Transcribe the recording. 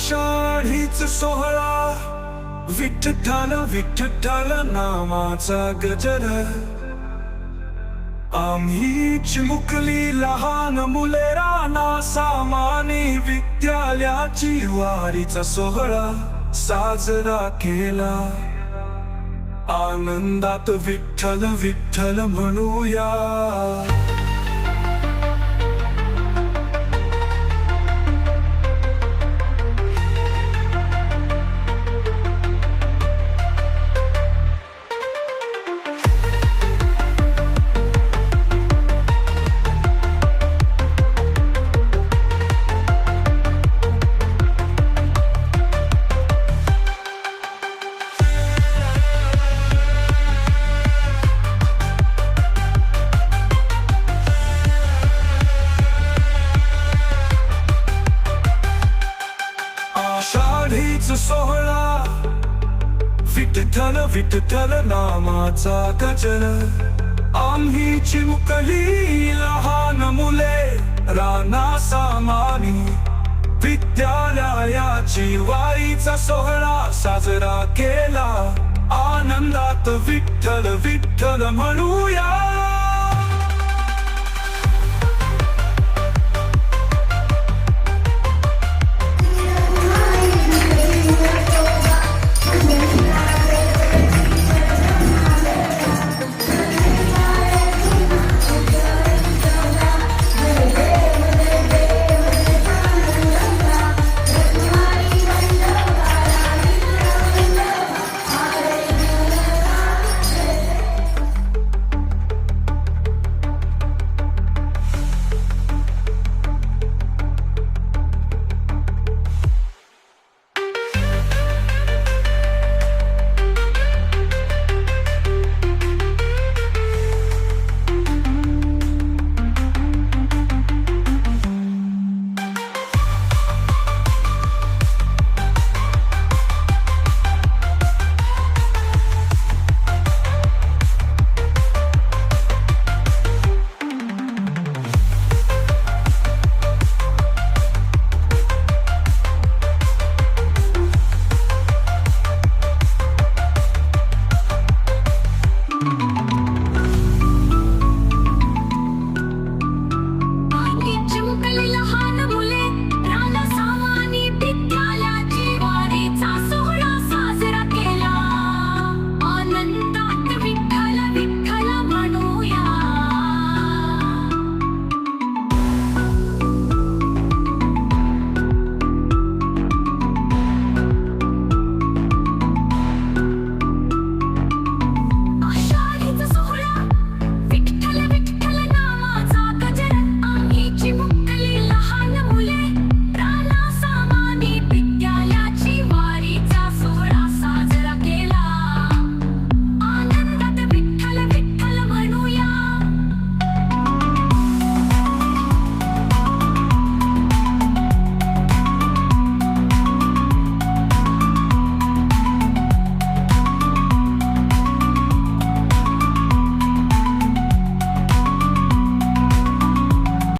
आषाढीच सोहळा. विठ्ठल विठ्ठल नामाचा गजर. आम्ही चिमुकली लहान मुले राणा सामानी विद्यालयाची वारीचा सोहळा साजरा केला. आनंदात विठ्ठल विठ्ठल म्हणूया. आषाढीच सोहळा. विठ्ठल विठ्ठल नामाचा गजर. आम्ही चिमुकली लहान मुले राना सामानी. विद्यालयाची वाईचा सोहळा साजरा केला. आनंदात विठ्ठल विठ्ठल म्हणूया.